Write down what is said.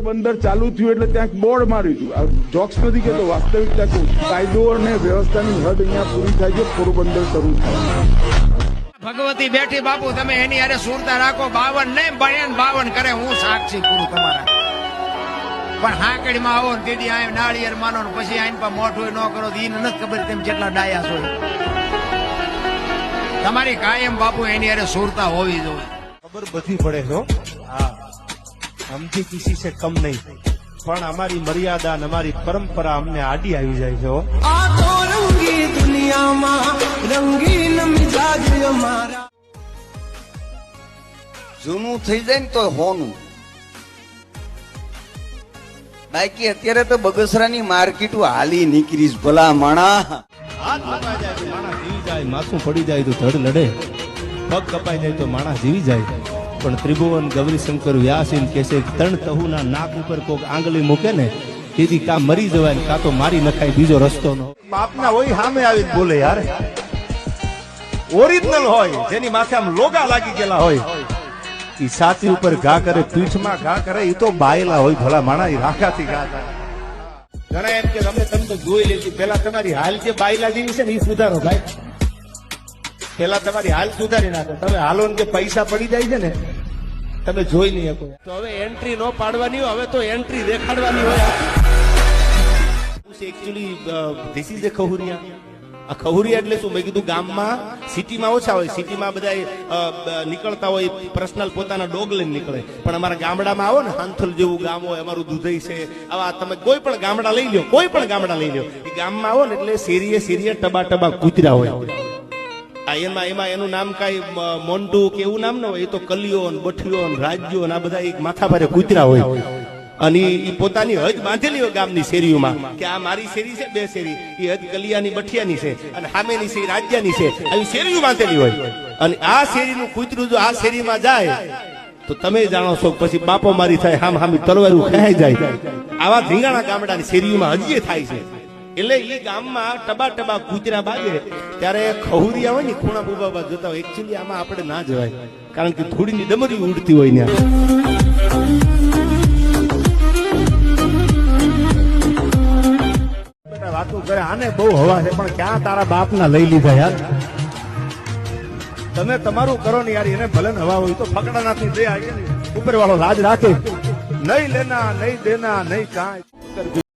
પોરબંદર ચાલુ થયું એટલે ત્યાં બોર્ડ માર્યું હતું. જોક્સ નથી કહેતો વાસ્તવિકતા કહું કાયદો અને વ્યવસ્થાની હદ અહીંયા પૂરી થાય છે પોરબંદર શરૂ થાય ભગવતી બેઠી બાપુ તમે એની અરે સુરતા રાખો. બાવન નહીં બળ્યા બાવન કરે હું સાક્ષી પૂરું તમારા. પણ હાંકડીમાં આવો ને દીદી આ નાળિયેર માનો ને પછી આઈન પર મોઢું ન કરો તો ઈને નથી ખબર તેમ કેટલા ડાયા છો તમારી કાયમ બાપુ એની અરે સુરતા હોવી જોઈએ. ખબર બધી પડે છો હા. हमसे किसी से कम नहीं પણ અમારી મર્યાદા અને અમારી પરંપરા અમને આડી આવી જાય છે આ તો રંગી દુનિયામાં રંગીન મિજાજ અમારા જૂનું થઈ જાય ને તો હોનું. બાકી અત્યારે તો બગસરાની માર્કેટ હાલી નીકળીશ ભલા માણા. માણસ જીવી જાય માથું પડી જાય તો ધડ લડે. પગ કપાઈ જાય તો માણસ જીવી જાય. પણ ત્રિભુવન, ગૌરીશંકર, વ્યાસીન કે છે ત્રણ તહુના નાક ઉપર કોક આંગળી મૂકે ને, તેથી કા મરી જવાય ને કા તો મારી નખાય બીજો રસ્તો ન બાપના હોય સામે આવી બોલે યાર. ઓરિજિનલ હોય, જેની માથે આમ લોગા લાગી ગયેલા હોય. એ સાથી ઉપર ઘા કરે, પીઠમાં ઘા કરે એ તો બાયલા હોય, ભલા માણા એ રાખાથી ઘા કરે. ઘણા એમ કે તમે તમને જોઈ લેતી પેલા તમારી હાલ જે બાયલા જેવી છે ને એ સુધારો ભાઈ. પેલા તમારી હાલ સુધારી નાખો. તમે હાલો ને જે પૈસા પડી જાય છે ને તમે જોઈ નહીં શકો તો હવે એન્ટ્રી ન પાડવાની હોય હવે તો એન્ટ્રી દેખાડવાની હોય એકચ્યુઅલી ધીસ ઇઝ અ ખહુરિયા. આ ખહુરિયા એટલે શું? મેં કીધું ગામમાં સિટીમાં ઓછા હોય. સિટીમાં બધા નીકળતા હોય પર્સનલ પોતાના ડોગ લઈને નીકળે. પણ અમારા ગામડામાં આવો ને હાંથલ જેવું ગામ હોય અમારું દુધઈ છે. આવા તમે કોઈ પણ ગામડા લઈ લો કોઈ પણ ગામડા લઈ લો એ ગામમાં આવો ને એટલે શેરીએ શેરીએ ટબા ટબા કૂતરા હોય. આ એમાં એમાં એનું નામ કાંઈ મોન્ટુ કે એવું નામ ન હોય, એ તો કલિયો ને બઠિયો રાજ્યો ને આ બધા એક માથા ભારે કૂતરા હોય. અને ઈ પોતાની હજ બાંધેલી હોય ગામની શેરીઓમાં, કે આ મારી શેરી છે, બે શેરી. એ હજ કલિયાની, બઠિયાની છે, અને સામેની શેરી રાજ્યની છે, આવી શેરીઓ બાંધેલી હોય. અને આ શેરીનું કૂતરું જો આ શેરીમાં જાય, તો તમે જાણો છો પછી બાપો મારી થાય, હામ હામી તલવારું ખેંચાઈ જાય. આવા ધીંગાણા ગામડાની શેરીઓમાં હજીએ થાય છે. એટલે એ ગામમાં ટબા ટબા કૂતરા બાજે ત્યારે ખહુરી હોય ને, ખૂણા બુબા જોતા હોય. એકચ્યુઅલી આમાં આપણે ના જવાય, કારણ કે થોડીની ડમરી ઉડતી હોય ને વાતો કરે, આને બહુ હવા છે, પણ ક્યાં તારા બાપના લઈ લીધા યાર? તમે તમારું કરો ને યાર, એને ભલે ને હવા હોય તો ફકડાનાથી દે આવીએ ને ઉપર વાળો લાજ રાખે. નહીં લેના, નહીં દેના, નહીં કાંઈ.